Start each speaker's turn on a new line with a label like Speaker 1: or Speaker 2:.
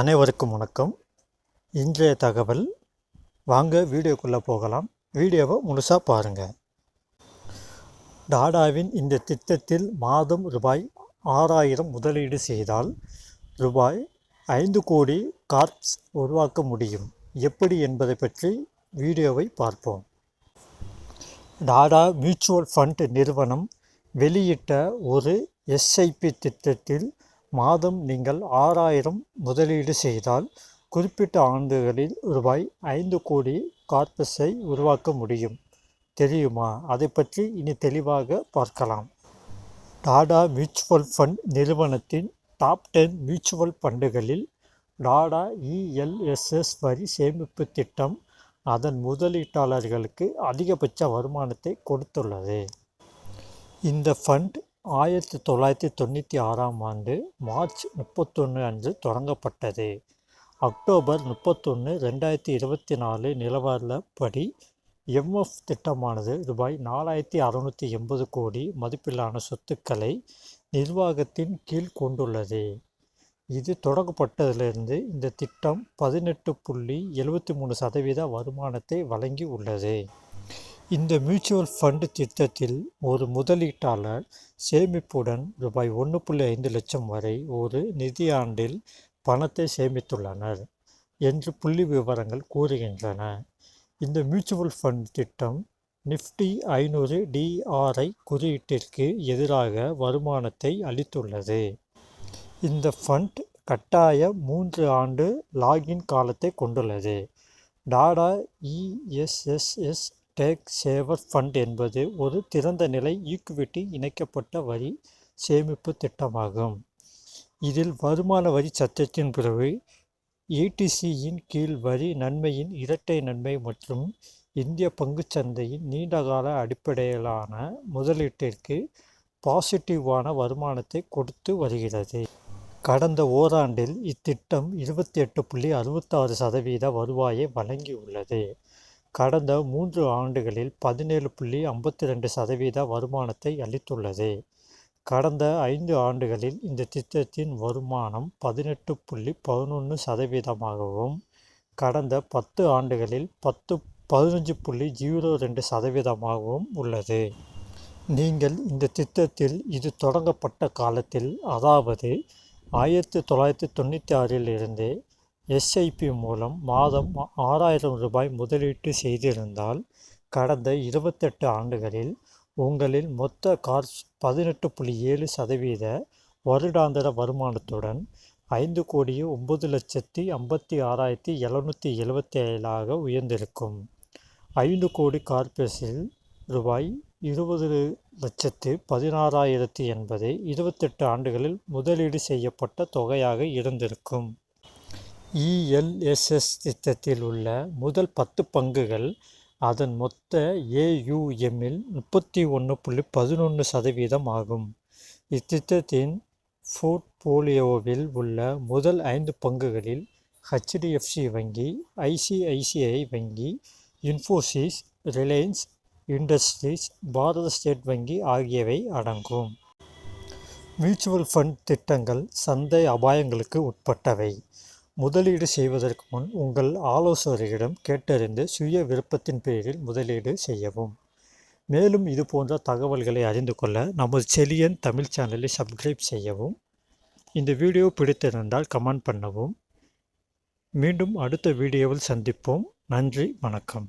Speaker 1: அனைவருக்கும் வணக்கம். இன்றைய தகவல் வாங்க வீடியோக்குள்ளே போகலாம். வீடியோவை முழுசாக பாருங்கள் டாடாவின் இந்த திட்டத்தில் மாதம் ரூபாய் ஆறாயிரம் முதலீடு செய்தால் ரூபாய் ஐந்து கோடி கார்ப்ஸ் உருவாக்க முடியும். எப்படி என்பதை பற்றி வீடியோவை பார்ப்போம். டாடா மியூச்சுவல் ஃபண்ட் நிறுவனம் வெளியிட்ட ஒரு எஸ்ஐபி திட்டத்தில் மாதம் நீங்கள் ஆறாயிரம் முதலீடு செய்தால் குறிப்பிட்ட ஆண்டுகளில் ரூபாய் ஐந்து கோடி கார்பஸை உருவாக்க முடியும். தெரியுமா? அதை பற்றி இனி தெளிவாக பார்க்கலாம். டாடா மியூச்சுவல் ஃபண்ட் நிறுவனத்தின் டாப் டென் மியூச்சுவல் ஃபண்டுகளில் டாடா இஎல்எஸ்எஸ் வரி சேமிப்பு திட்டம் அதன் முதலீட்டாளர்களுக்கு அதிகபட்ச வருமானத்தை கொடுத்துள்ளது. இந்த ஃபண்ட் ஆயிரத்தி தொள்ளாயிரத்தி தொண்ணூற்றி ஆறாம் ஆண்டு மார்ச் முப்பத்தொன்று அன்று தொடங்கப்பட்டது. அக்டோபர் முப்பத்தொன்று ரெண்டாயிரத்தி இருபத்தி நாலு நிலவரப்படி எம்எஃப் திட்டமானது ரூபாய் நாலாயிரத்தி அறநூற்றி எண்பது கோடி மதிப்பிலான சொத்துக்களை நிர்வாகத்தின் கீழ் கொண்டுள்ளது. இது தொடங்கப்பட்டதிலிருந்து இந்த திட்டம் பதினெட்டு புள்ளி எழுபத்தி மூணு சதவீத வருமானத்தை வழங்கி உள்ளது இந்த மியூச்சுவல் ஃபண்டு திட்டத்தில் ஒரு முதலீட்டாளர் சேமிப்புடன் ரூபாய் ஒன்று புள்ளி ஐந்து லட்சம் வரை ஒரு நிதியாண்டில் பணத்தை சேமித்துள்ளனர் என்று புள்ளி விவரங்கள் கூறுகின்றன. இந்த மியூச்சுவல் ஃபண்ட் திட்டம் நிஃப்டி ஐநூறு டிஆர்ஐ குறியீட்டிற்கு எதிராக வருமானத்தை அளித்துள்ளது. இந்த ஃபண்ட் கட்டாய மூன்று ஆண்டு லாகின் காலத்தை கொண்டுள்ளது. Tata ELSS tax saver fund என்பது ஒரு திறந்த நிலை ஈக்குவிட்டி இணைக்கப்பட்ட வரி சேமிப்பு திட்டமாகும். இதில் வருமான வரி சட்டத்தின் பிறகு ஏடிசியின் கீழ் வரி நன்மையின் இரட்டை நன்மை மற்றும் இந்திய பங்குச்சந்தையின் நீண்டகால அடிப்படையிலான முதலீட்டிற்கு பாசிட்டிவான வருமானத்தை கொடுத்து வருகிறது. கடந்த ஓராண்டில் இத்திட்டம் இருபத்தி எட்டு புள்ளி அறுபத்தாறு சதவீத வருவாயை வழங்கியுள்ளது. கடந்த மூன்று ஆண்டுகளில் பதினேழு புள்ளி ஐம்பத்தி ரெண்டு சதவீத வருமானத்தை அளித்துள்ளது. கடந்த ஐந்து ஆண்டுகளில் இந்த திட்டத்தின் வருமானம் பதினெட்டு புள்ளி பதினொன்று சதவீதமாகவும் கடந்த பத்து ஆண்டுகளில் பத்து பதினஞ்சு புள்ளி ஜீரோ ரெண்டு சதவீதமாகவும் உள்ளது. நீங்கள் இந்த திட்டத்தில் இது தொடங்கப்பட்ட காலத்தில் அதாவது ஆயிரத்தி தொள்ளாயிரத்தி தொண்ணூற்றி ஆறில் எஸ்ஐபி மூலம் மாதம் ஆறாயிரம் ரூபாய் முதலீட்டு செய்திருந்தால் கடந்த இருபத்தெட்டு ஆண்டுகளில் உங்களில் மொத்த கார்ஸ் பதினெட்டு புள்ளி ஏழு சதவீத வருடாந்திர வருமானத்துடன் ஐந்து கோடியே ஒம்பது லட்சத்தி ஐம்பத்தி ஆறாயிரத்தி எழுநூற்றி எழுபத்தி ஏழாக உயர்ந்திருக்கும். ஐந்து கோடி கார்பஸில் ரூபாய் இருபது லட்சத்து பதினாறாயிரத்தி எண்பது இருபத்தெட்டு ஆண்டுகளில் முதலீடு செய்யப்பட்ட தொகையாக இருந்திருக்கும். இஎல்எஸ்எஸ் திட்டத்தில் உள்ள முதல் பத்து பங்குகள் அதன் மொத்த ஏயுஎம்மில் முப்பத்தி ஒன்று புள்ளி பதினொன்று சதவீதம் ஆகும். இத்திட்டத்தின் போர்ட்போலியோவில் உள்ள முதல் ஐந்து பங்குகளில் ஹெச்டிஎஃப்சி வங்கி ஐசிஐசிஐ வங்கி Infosys Reliance Industries Bharat State வங்கி ஆகியவை அடங்கும். மியூச்சுவல் ஃபண்ட் திட்டங்கள் சந்தை அபாயங்களுக்கு உட்பட்டவை. முதலீடு செய்வதற்கு முன் உங்கள் ஆலோசகரிடம் கேட்டறிந்து சுய விருப்பத்தின் பேரில் முதலீடு செய்யவும். மேலும் இது போன்ற தகவல்களை அறிந்து கொள்ள நமது செலியன் தமிழ் சேனலை சப்ஸ்கிரைப் செய்யவும். இந்த வீடியோ பிடித்திருந்தால் கமெண்ட் பண்ணவும். மீண்டும் அடுத்த வீடியோவில் சந்திப்போம். நன்றி வணக்கம்.